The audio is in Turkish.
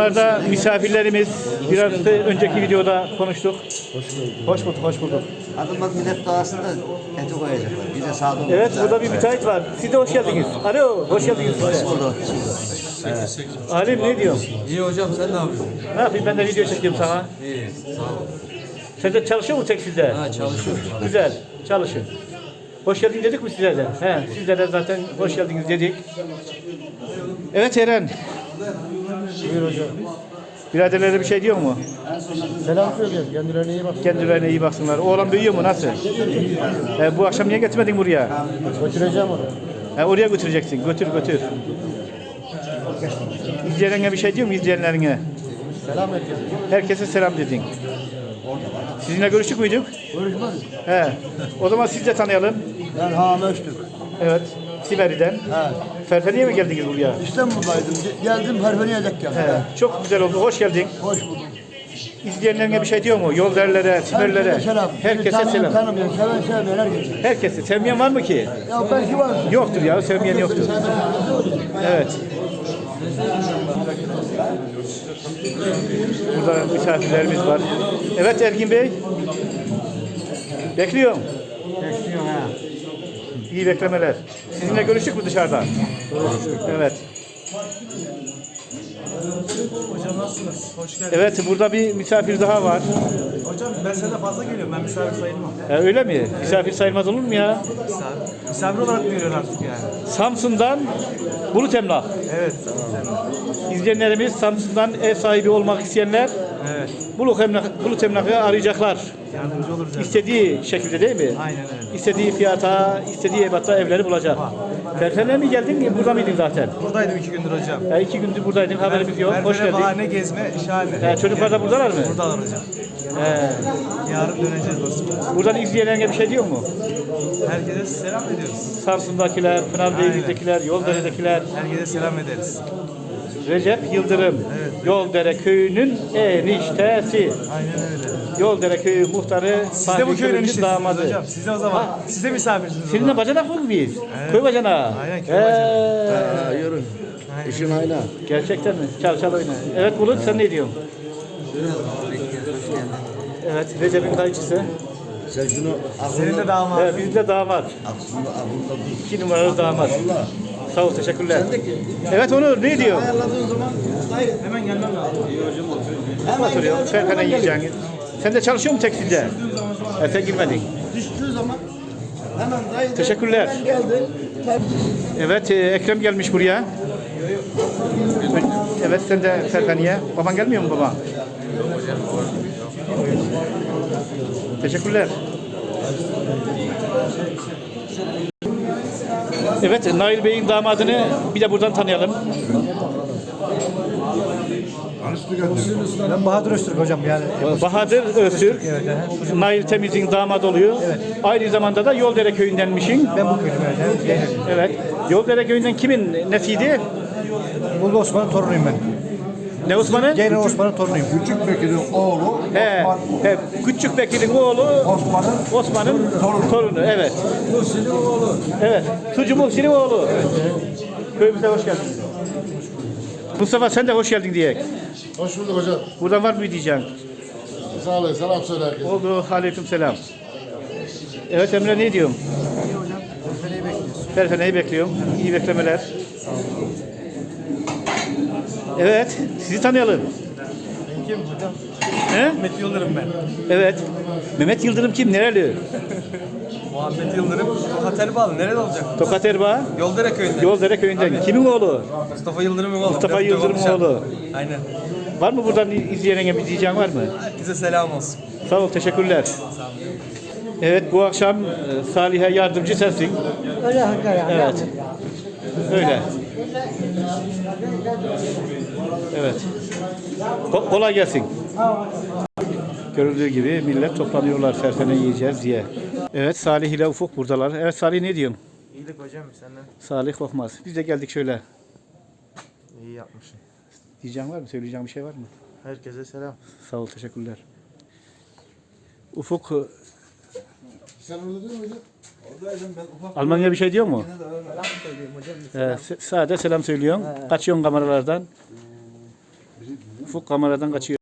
Bunlar da misafirlerimiz. Biraz da önceki videoda konuştuk. Hoş bulduk, hoş bulduk. Adım bak millet doğasında eti koyacaklar. Bize sağda olur. Evet, burada bir müteahhit var. Siz de hoş geldiniz. Alo, hoş geldiniz. siz de. Burada. Halim ne diyorsun? İyi hocam sen ne yapıyorsun? Ne yapayım ben de video çekeyim sana. İyi sağ ol. Sen de çalışıyor mu tekstilde? Ha çalışıyorum. Güzel, çalışın. Hoş geldin dedik mi size de? He, size de zaten hoş geldiniz dedik. Evet Eren. Buyur hocam. Biraderlere bir şey diyor mu? Selam söylüyorum. Kendilerine iyi bak. Kendilerine iyi baksınlar. Oğlan büyüyor mu? Nasıl? He, bu akşam niye getirmedin buraya? Götüreceğim onu. He, oraya götüreceksin. Götür götür. İzleyenlerine bir şey diyor mu izleyenlerine? Selam et. Herkese selam dedin. Sizinle görüştük müydük? Görüşmez. He. O zaman siz de tanıyalım. Ben Hami Öztürk. Evet. Siberi'den. He. Ferferiye mi geldiniz buraya? İstanbul'daydım. Ge- Geldim Perfeni'ye dek geldim. He. Çok güzel oldu. Hoş geldin. Hoş bulduk. İzleyenlerine bir şey diyor mu? Yol derlere, siberlere. Herkese selam. Herkese Beni tanıyan, selam. Tanımayan, seven sevmeyen herkese. Herkese. Sevmeyen var mı ki? Ya belki var. Yoktur ya. Sevmeyen yoktur. Evet. Burada misafirlerimiz var. Evet Ergin Bey. Bekliyorum. Bekliyorum ha. İyi beklemeler. Sizinle görüştük mü dışarıda? Evet. Hocam nasılsınız? Hoş geldiniz. Evet burada bir misafir daha var. Hocam ben senden fazla geliyorum. Ben misafir sayılmam. Ha, öyle mi? Misafir sayılmaz olur mu ya? Misafir, misafir olarak görüyor artık yani. Samsun'dan Bulut Emlak. Evet. İzleyenlerimiz Samsun'dan ev sahibi olmak isteyenler Evet. Bulut Emlak, Bulut Emlak'ı arayacaklar. Yardımcı oluruz. İstediği şekilde değil mi? Aynen öyle. İstediği fiyata, istediği ebatta evleri bulacak. Ferfene mi geldin? Burada mıydın zaten? Buradaydım iki gündür hocam. Ya iki gündür buradaydın, haberimiz yok. Hoş Berbere geldin. bahane gezme şahane. Ya çocuklar da buradalar mı? Buradalar hocam. He. Yarın döneceğiz dostum. Buradan izleyenlerine bir şey diyor mu? Herkese selam ediyoruz. Samsun'dakiler, Pınardere'dekiler, Yoldere'dekiler, Herkese selam ederiz. Recep Yıldırım, Yoldere Köyü'nün eniştesi. Aynen öyle. Yoldere Köyü muhtarı, Siz de bu köyün Kılıç'ın eniştesiniz damadı. hocam. Siz de o zaman. Siz de misafirsiniz. o Seninle zaman. bacanak mı biz? Köy bacanağı. Aynen, köy bacanağı. Yürü. İşin ayna. Gerçekten mi? Çal çal oyna. Evet Bulut sen ne diyorsun? Evet Recep'in kayıcısı. Sen şunu Senin de damat. Evet, bizim de damat. aklında aklında tut. İki numaralı damat. Valla. Sağ ol teşekkürler. Evet Onur ne diyor? Ayarladığın zaman Hemen gelmem lazım. Oturuyor. Ferfene yiyeceksin. Sen de çalışıyor musun tekstilde? Evet, sen girmedin. düştüğü zaman hemen dayı Teşekkürler. hemen geldi. Evet e, Ekrem gelmiş buraya. Evet sen de Ferfene'ye. Baban gelmiyor mu baba? Teşekkürler. Evet Nail Bey'in damadını bir de buradan tanıyalım. Ben Bahadır Öztürk hocam yani. Bahadır Öztürk. Evet. aha. Nail Temiz'in damadı oluyor. Aynı zamanda da Yoldere köyündenmişin. Ben bu köylüm evet. Evet. Yoldere köyünden kimin nesiydi? Bulga Osman'ın torunuyum ben. Ne Osman'ın? General Osman'ın torunuyum. Küçük Bekir'in oğlu He, Osman, he, Küçük Bekir'in oğlu Osman'ın Osman'ın torunu. Evet. Evet. Sucu Muhsin'in oğlu. Köyümüze hoş geldiniz. Mustafa sen de hoş geldin diye. Hoş bulduk hocam. Buradan var mı diyeceğim? Sağ olun. Selam söyle herkese. Oldu. Aleyküm selam. Evet Emre ne diyorsun? İyi hocam. Ferfeneyi bekliyoruz. Ferfene'yi bekliyorum. İyi beklemeler. Evet. Sizi tanıyalım. Ben kim hocam? He? Mehmet Yıldırım ben. Evet. Mehmet Yıldırım kim? Nereli? Muhammed Yıldırım. Tokat Elbalı. Nerede olacak? Tokat Erbaa. Yoldere köyünde. Yoldere köyünden. Kimin oğlu? Mustafa Yıldırım'ın oğlu. Mustafa Yıldırım'ın oğlu. Aynen. Var mı buradan izleyenine bir diyeceğin var mı? Herkese selam olsun. Sağ ol, teşekkürler. Evet, bu akşam e, Salih'e yardımcı sensin. Öyle hakikaten. Evet. Öyle. Evet. Ko- kolay gelsin. Görüldüğü gibi millet toplanıyorlar ferfene yiyeceğiz diye. Evet, Salih ile Ufuk buradalar. Evet, Salih ne diyorsun? İyilik hocam senden. Salih Korkmaz. Biz de geldik şöyle. İyi yapmışsın. Diyeceğin var mı? Söyleyeceğin bir şey var mı? Herkese selam. Sağ ol, teşekkürler. Ufuk, e, Sen orada değil mi hocam? Almanya bir şey diyor mu? Selam hocam. Ee, s- sade selam söylüyorsun. Kaçıyorsun kameralardan. Ufuk kameradan kaçıyor.